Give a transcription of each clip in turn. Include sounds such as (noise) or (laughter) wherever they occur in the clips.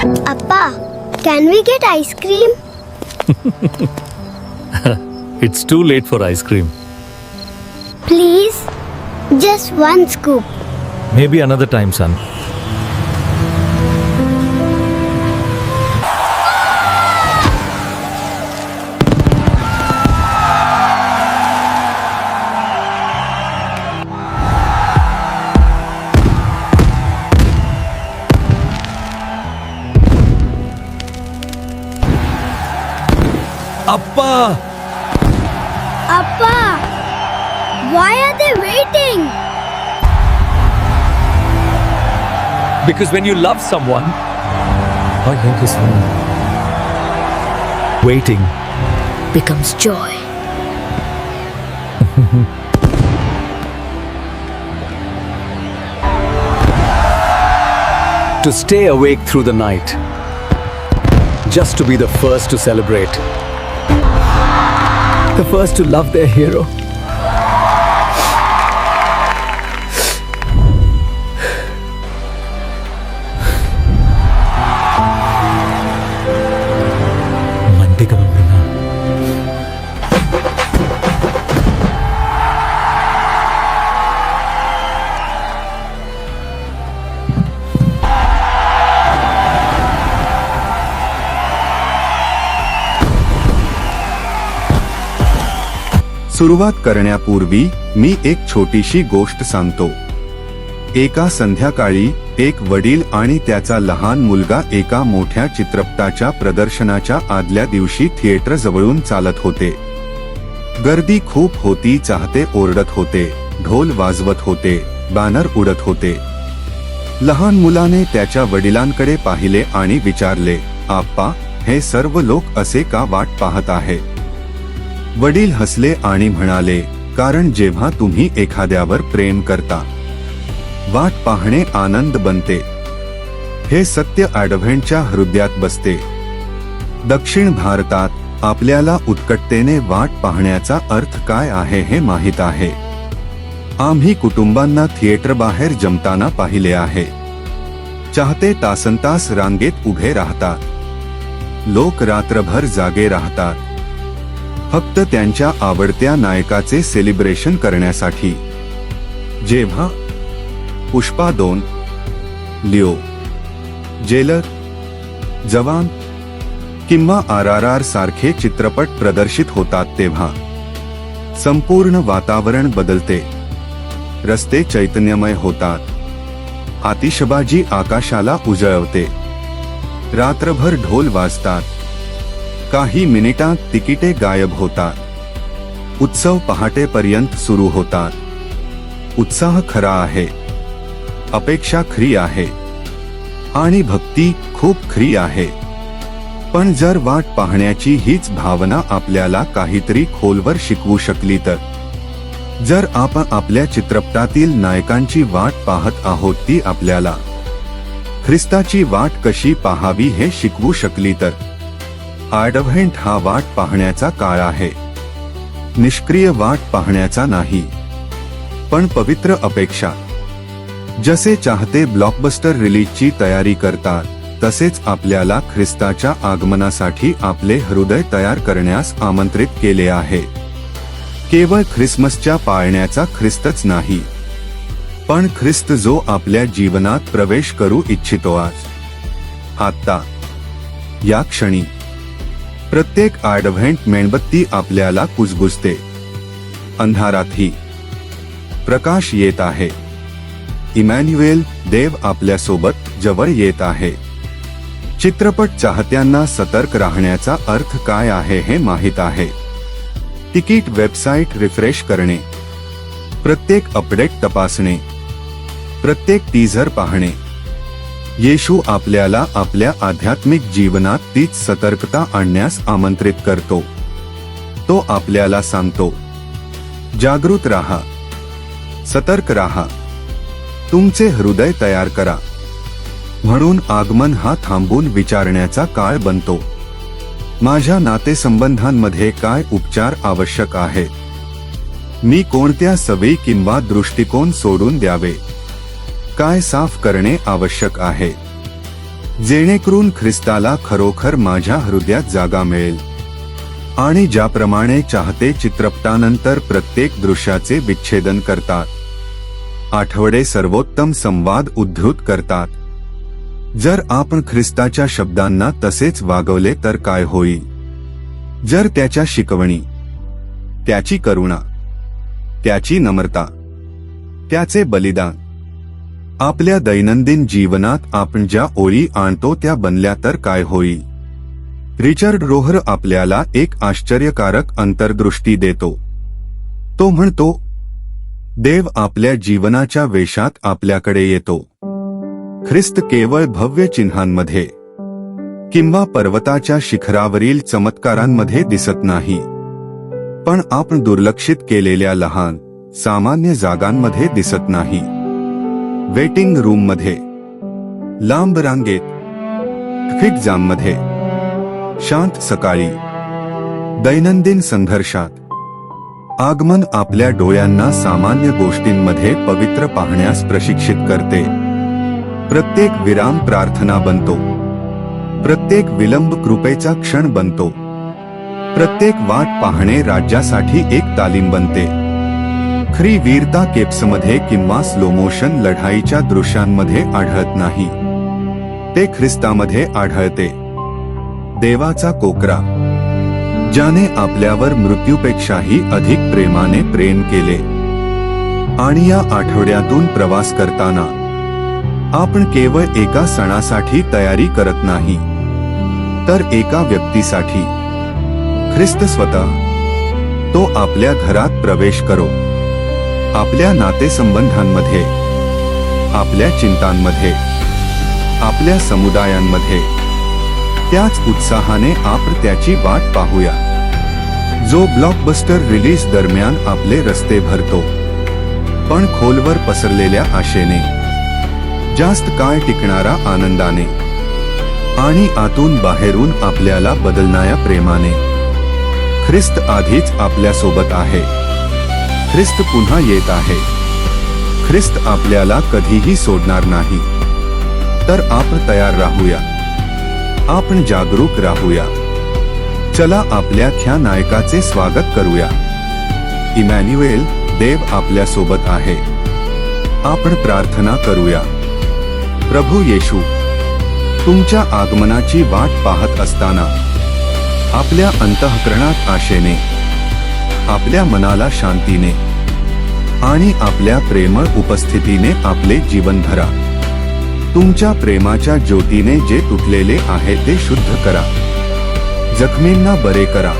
Appa, can we get ice cream? It's too late for ice cream. Please? Just one scoop. Maybe another time, son. Appa! Appa, why are they waiting? Because when you love someone, I think his phone. Waiting. becomes joy. (laughs) to stay awake through the night, just to be the first to celebrate, the first to love their hero. सुरुवात करण्यापूर्वी मी एक छोटीशी गोष्ट सांगतो. एका संध्याकाळी एक वडील आणि त्याचा लहान मुलगा एका मोठ्या चित्रपटाच्या प्रदर्शनाच्या आदल्या दिवशी थिएटर जवळून चालत होते. गर्दी खूप होती चाहते ओरडत होते ढोल वाजवत होते बॅनर उडत होते. लहान मुलाने त्याच्या वडिलांकडे पाहिले आणि विचारले आप्पा हे सर्व लोक असे का वाट पाहत आहे? वडील हसले आणि म्हणाले कारण जेव्हा तुम्ही एखाद्यावर प्रेम करता वाट पाहणे आनंद बनते. हे सत्य ॲडव्हेंटच्या हृदयात बसते. दक्षिण भारतात आपल्याला उत्कटतेने वाट पाहण्याचा अर्थ काय आहे हे माहीत आहे. आम्ही कुटुंबांना थिएटर बाहेर जमताना पाहिले आहे. चाहते तासनतास रांगेत उभे राहतात. लोक रात्रभर जागे राहतात. फक्त त्यांच्या आवडत्या नायकाचे सेलिब्रेशन करण्यासाठी. जेव्हा पुष्पा दोन लिओ जेलर जवान किंवा आर आर आर सारखे चित्रपट प्रदर्शित होतात तेव्हा संपूर्ण वातावरण बदलते. रस्ते चैतन्यमय होतात. आतिषबाजी आकाशाला उजळवते. रात्रभर ढोल वाजतात. काही मिनिटांत तिकिटे गायब होतात. उत्सव पहाटेपर्यंत सुरू होतात. उत्साह खरा आहे. अपेक्षा खरी आहे. आणि भक्ती खूप खरी आहे. पण जर वाट पाहण्याची हीच भावना आपल्याला काहीतरी खोलवर शिकवू शकली तर? जर आपण आपल्या चित्रपटातील नायकांची वाट पाहत आहोत ती आपल्याला ख्रिस्ताची वाट कशी पाहावी हे शिकवू शकली तर? ॲडव्हेंट हा वाट पाहण्याचा काळ आहे. निष्क्रिय वाट पाहण्याचा नाही. पण पवित्र अपेक्षा. जसे चाहते ब्लॉकबस्टर रिलीजची तयारी करतात तसेच आपल्याला ख्रिस्ताच्या आगमनासाठी आपले हृदय तयार करण्यास आमंत्रित केले आहे. केवळ ख्रिसमसच्या पाळण्याचा ख्रिस्तच नाही. पण ख्रिस्त जो आपल्या जीवनात प्रवेश करू इच्छितो आज. आत्ता. या क्षणी. प्रत्येक ॲडव्हेंट मेणबत्ती आपल्याला कुजबुजते. अंधारातही. प्रकाश येत आहे. इमॅन्युएल देव आपल्यासोबत जवळ येत आहे. चित्रपट चाहत्यांना सतर्क राहण्याचा अर्थ काय आहे हे माहीत आहे. तिकीट वेबसाईट रिफ्रेश करणे. प्रत्येक अपडेट तपासणे. प्रत्येक टीझर पाहणे. येशू आपल्याला आपल्या आध्यात्मिक जीवनात तीच सतर्कता आणण्यास आमंत्रित करतो. तो आपल्याला सांगतो जागृत राहा. सतर्क राहा. तुमचे हृदय तयार करा. म्हणून आगमन हा थांबून विचारण्याचा काळ बनतो. माझ्या नातेसंबंधांमध्ये काय उपचार आवश्यक आहेत? मी कोणत्या सवयी किंवा दृष्टिकोन सोडून द्यावे? काय साफ करणे आवश्यक आहे? जेणेकरून ख्रिस्ताला खरोखर माझ्या हृदयात जागा मिळेल. आणि ज्याप्रमाणे चाहते चित्रपटानंतर प्रत्येक दृश्याचे विच्छेदन करतात. आठवडे सर्वोत्तम संवाद उद्धृत करतात. जर आपण ख्रिस्ताच्या शब्दांना तसेच वागवले तर काय होईल? जर त्याच्या शिकवणी त्याची करुणा त्याची नम्रता त्याचे बलिदान आपल्या दैनंदिन जीवनात आपण ज्या ओळी आणतो त्या बनल्या तर काय होईल? रिचर्ड रोहर आपल्याला एक आश्चर्यकारक अंतर्दृष्टी देतो. तो म्हणतो देव आपल्या जीवनाच्या वेशात आपल्याकडे येतो. ख्रिस्त केवळ भव्य चिन्हांमध्ये किंवा पर्वताच्या शिखरावरील चमत्कारांमध्ये दिसत नाही. पण आपण दुर्लक्षित केलेल्या लहान सामान्य जागांमध्ये दिसत नाही. वेटिंग रूममध्ये लांब रांगेत ट्रॅफिक जाममध्ये शांत सकाळी दैनंदिन संघर्षात आगमन आपल्या डोळ्यांना सामान्य गोष्टींमध्ये पवित्र पाहण्यास प्रशिक्षित करते. प्रत्येक विराम प्रार्थना बनतो. प्रत्येक विलंब कृपेचा क्षण बनतो. प्रत्येक वाट पाहणे राज्यासाठी एक तालीम बनते. खरी वीरता केप्समध्ये किंवा स्लोमोशन लढाईच्या दृश्यांमध्ये आढळत नाही. ते ख्रिस्तामध्ये आढळते. देवाचा कोकरा ज्याने आपल्यावर मृत्यूपेक्षाही अधिक प्रेमाने प्रेम केले. आणि या आठवड्यातून प्रवास करताना आपण केवळ एका सणासाठी तयारी करत नाही तर एका व्यक्तीसाठी. ख्रिस्त स्वतः तो आपल्या घरात प्रवेश करो. आपल्या नातेसंबंधांमध्ये आपल्या चिंतांमध्ये आपल्या समुदायांमध्ये. त्याच उत्साहाने आपण त्याची वाट पाहूया. जो ब्लॉकबस्टर रिलीज दरम्यान आपले रस्ते भरतो पण खोलवर पसरलेल्या आशेने जास्त काळ टिकणारा आनंदाने आणि आतून बाहेरून आपल्याला बदलणाऱ्या प्रेमाने. ख्रिस्त आधीच आपल्यासोबत आहे. ख्रिस्त पुन्हा येत आहे. ख्रिस्त आपल्याला कधीही सोडणार नाही. तर आपण तयार राहूया. आपण जागरूक राहूया. चला आपल्या ख्या नायकाचे स्वागत करूया. इमॅन्युएल देव आपल्यासोबत आहे. आपण प्रार्थना करूया. प्रभू येशू तुमच्या आगमनाची वाट पाहत असताना आपल्या अंतःकरणात आशेने आपल्या मनाला शांतीने आणि आपल्या प्रेमळ उपस्थितीने आपले जीवन भरा. तुमच्या प्रेमाच्या ज्योतीने जे तुटलेले आहे ते शुद्ध करा. जखमींना बरे करा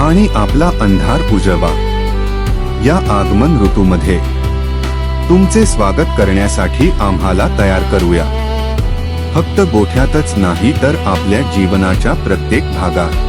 आणि आपला अंधार उजवा. या आगमन ऋतूमध्ये तुमचे स्वागत करण्यासाठी आम्हाला तयार करूया. फक्त गोठ्यातच नाही तर आपल्या जीवनाच्या प्रत्येक भागात.